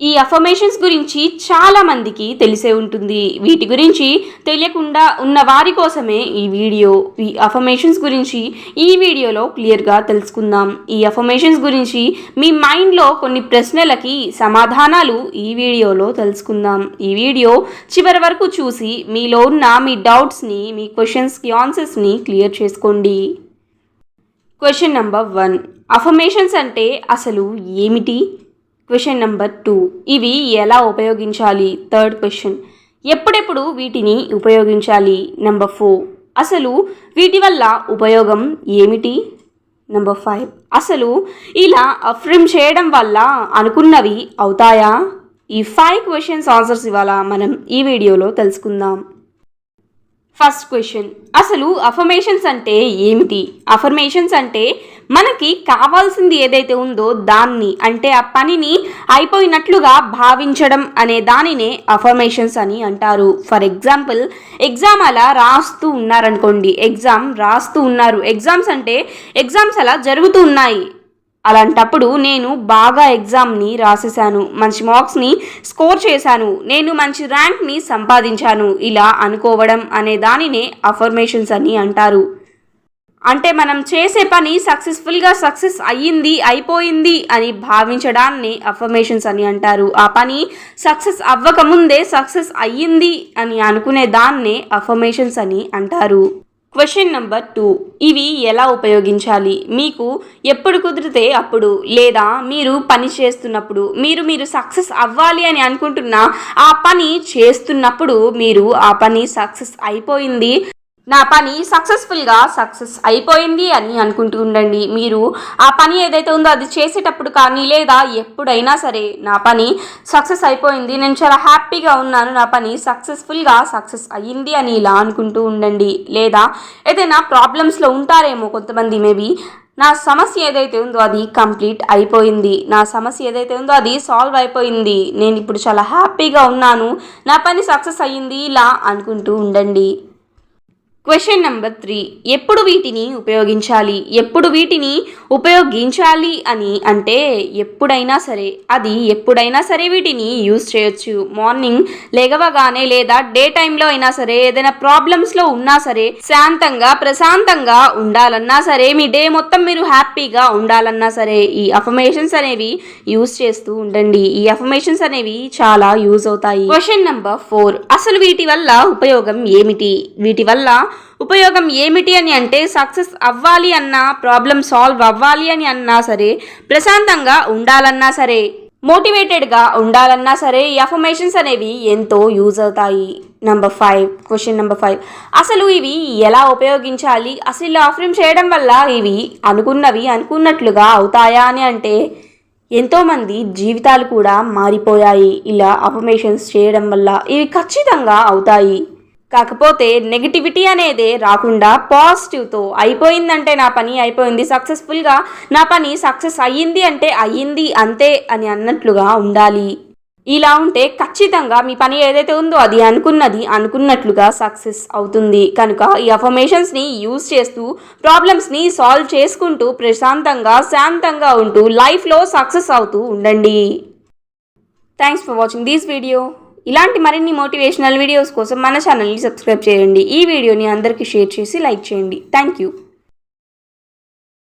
ఈ అఫర్మేషన్స్ గురించి చాలా మందికి తెలిసే ఉంటుంది. వీటి గురించి తెలియకుండా ఉన్న వారి కోసమే ఈ వీడియో. ఈ అఫర్మేషన్స్ గురించి ఈ వీడియోలో క్లియర్గా తెలుసుకుందాం. ఈ అఫర్మేషన్స్ గురించి మీ మైండ్లో కొన్ని ప్రశ్నలకి సమాధానాలు ఈ వీడియోలో తెలుసుకుందాం. ఈ వీడియో చివరి వరకు చూసి మీలో ఉన్న మీ డౌట్స్ని మీ క్వశ్చన్స్కి ఆన్సర్స్ని క్లియర్ చేసుకోండి. క్వశ్చన్ నెంబర్ వన్ అఫర్మేషన్స్ అంటే అసలు ఏమిటి? Question number two. ఇవి ఎలా ఉపయోగించాలి? Third question. ఎప్పుడెప్పుడు వీటిని ఉపయోగించాలి? Number four. అసలు వీటి వల్ల ఉపయోగం ఏమిటి? Number five. అసలు ఇలా అఫ్రిమ్ చేయడం వల్ల అనుకున్నవి అవుతాయా? ఈ ఫైవ్ క్వశ్చన్స్ ఆన్సర్స్ ఇవాళ మనం ఈ వీడియోలో తెలుసుకుందాం. First question. అసలు అఫర్మేషన్స్ అంటే ఏమిటి? అఫర్మేషన్స్ అంటే మనకి కావాల్సింది ఏదైతే ఉందో దాన్ని అంటే ఆ పనిని అయిపోయినట్లుగా భావించడం అనే దానినే అఫర్మేషన్స్ అని అంటారు. ఫర్ ఎగ్జాంపుల్ ఎగ్జామ్ అలా రాస్తూ ఉన్నారనుకోండి ఎగ్జామ్ రాస్తూ ఉన్నారు. ఎగ్జామ్స్ అంటే ఎగ్జామ్స్ అలా జరుగుతూ ఉన్నాయి. అలాంటప్పుడు నేను బాగా ఎగ్జామ్ని రాసేసాను మంచి మార్క్స్ని స్కోర్ చేశాను నేను మంచి ర్యాంక్ని సంపాదించాను ఇలా అనుకోవడం అనే దానినే అఫర్మేషన్స్ అని అంటారు. అంటే మనం చేసే పని సక్సెస్ఫుల్గా సక్సెస్ అయ్యింది అయిపోయింది అని భావించడాన్ని అఫర్మేషన్స్ అని అంటారు. ఆ పని సక్సెస్ అవ్వకముందే సక్సెస్ అయ్యింది అని అనుకునే దాన్నే అఫర్మేషన్స్ అని అంటారు. క్వశ్చన్ నెంబర్ టూ ఇవి ఎలా ఉపయోగించాలి? మీకు ఎప్పుడు కుదిరితే అప్పుడు లేదా మీరు పని చేస్తున్నప్పుడు మీరు మీరు సక్సెస్ అవ్వాలి అని అనుకుంటున్న ఆ పని చేస్తున్నప్పుడు మీరు ఆ పని సక్సెస్ అయిపోయింది నా పని సక్సెస్ఫుల్గా సక్సెస్ అయిపోయింది అని అనుకుంటూ ఉండండి. మీరు ఆ పని ఏదైతే ఉందో అది చేసేటప్పుడు కానీ లేదా ఎప్పుడైనా సరే నా పని సక్సెస్ అయిపోయింది. నేను చాలా హ్యాపీగా ఉన్నాను. నా పని సక్సెస్ఫుల్గా సక్సెస్ అయ్యింది అని ఇలా అనుకుంటూ ఉండండి. లేదా ఏదైనా ప్రాబ్లమ్స్లో ఉంటారేమో కొంతమంది మేబీ నా సమస్య ఏదైతే ఉందో అది కంప్లీట్ అయిపోయింది. నా సమస్య ఏదైతే ఉందో అది సాల్వ్ అయిపోయింది. నేను ఇప్పుడు చాలా హ్యాపీగా ఉన్నాను. నా పని సక్సెస్ అయ్యింది ఇలా అనుకుంటూ ఉండండి. క్వశ్చన్ నెంబర్ త్రీ ఎప్పుడు వీటిని ఉపయోగించాలి? ఎప్పుడు వీటిని ఉపయోగించాలి అని అంటే ఎప్పుడైనా సరే అది ఎప్పుడైనా సరే వీటిని యూజ్ చేయొచ్చు. మార్నింగ్ లేగవగానే లేదా డే టైంలో అయినా సరే ఏదైనా ప్రాబ్లమ్స్లో ఉన్నా సరే శాంతంగా ప్రశాంతంగా ఉండాలన్నా సరే మీ డే మొత్తం మీరు హ్యాపీగా ఉండాలన్నా సరే ఈ అఫర్మేషన్స్ అనేవి యూజ్ చేస్తూ ఉండండి. ఈ అఫర్మేషన్స్ అనేవి చాలా యూజ్ అవుతాయి. క్వశ్చన్ నెంబర్ ఫోర్ అసలు వీటి వల్ల ఉపయోగం ఏమిటి? వీటి వల్ల ఉపయోగం ఏమిటి అని అంటే సక్సెస్ అవ్వాలి అన్నా ప్రాబ్లం సాల్వ్ అవ్వాలి అని అన్నా సరే ప్రశాంతంగా ఉండాలన్నా సరే మోటివేటెడ్గా ఉండాలన్నా సరే ఈ అనేవి ఎంతో యూజ్ అవుతాయి. Number five question number five. అసలు ఇవి ఎలా ఉపయోగించాలి? అసలు ఇలా ఆఫరింగ్ చేయడం వల్ల ఇవి అనుకున్నవి అనుకున్నట్లుగా అవుతాయా అని అంటే ఎంతోమంది జీవితాలు కూడా మారిపోయాయి. ఇలా అఫర్మేషన్స్ చేయడం వల్ల ఇవి ఖచ్చితంగా అవుతాయి. కాకపోతే నెగిటివిటీ అనేది రాకుండా పాజిటివ్తో అయిపోయిందంటే నా పని అయిపోయింది సక్సెస్ఫుల్గా నా పని సక్సెస్ అయ్యింది అంటే అయ్యింది అంతే అని అన్నట్లుగా ఉండాలి. ఇలా ఉంటే ఖచ్చితంగా మీ పని ఏదైతే ఉందో అది అనుకున్నది అనుకున్నట్లుగా సక్సెస్ అవుతుంది. కనుక ఈ అఫర్మేషన్స్ని యూజ్ చేస్తూ ప్రాబ్లమ్స్ని సాల్వ్ చేసుకుంటూ ప్రశాంతంగా శాంతంగా ఉంటూ లైఫ్లో సక్సెస్ అవుతూ ఉండండి. Thanks for watching this video. ఇలాంటి మరిన్ని మోటివేషనల్ వీడియోస్ కోసం మన ఛానల్ని సబ్స్క్రైబ్ చేయండి. ఈ వీడియోని అందరికీ షేర్ చేసి లైక్ చేయండి. Thank you.